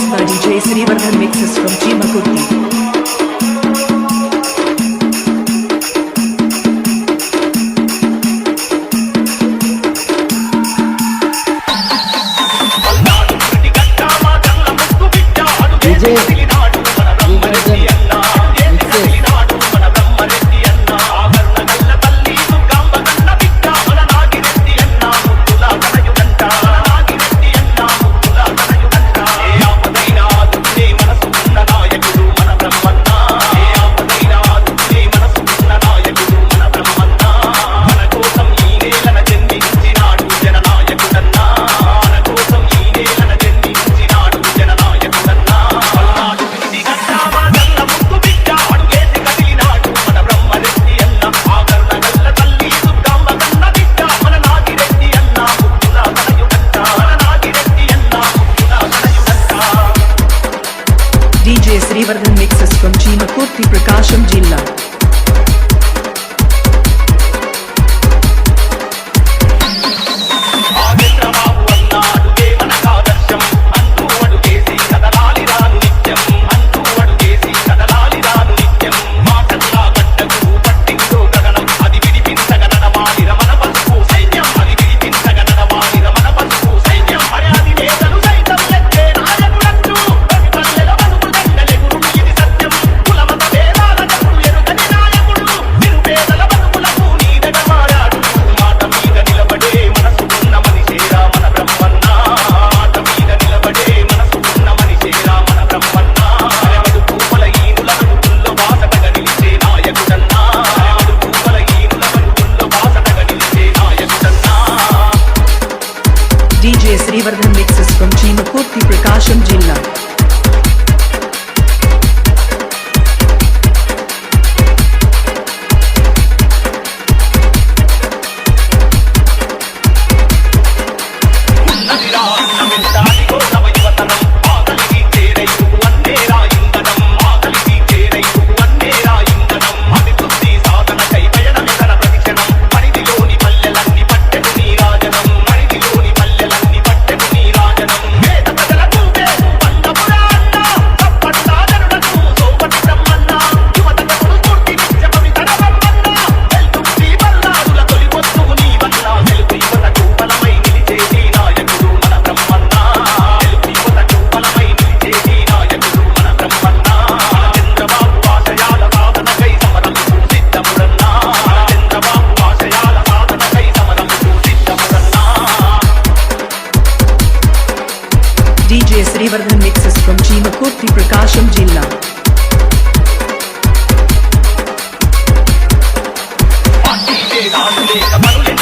mixed by DJ Srivarman mixes from Chimakurti. Prakasam జిల్లా Kesarivardhan mixes from Chimakurthi Prakasam జిల్లా DJ Srivardhan mixes from Chimakurti Prakasham Jilla. పనులే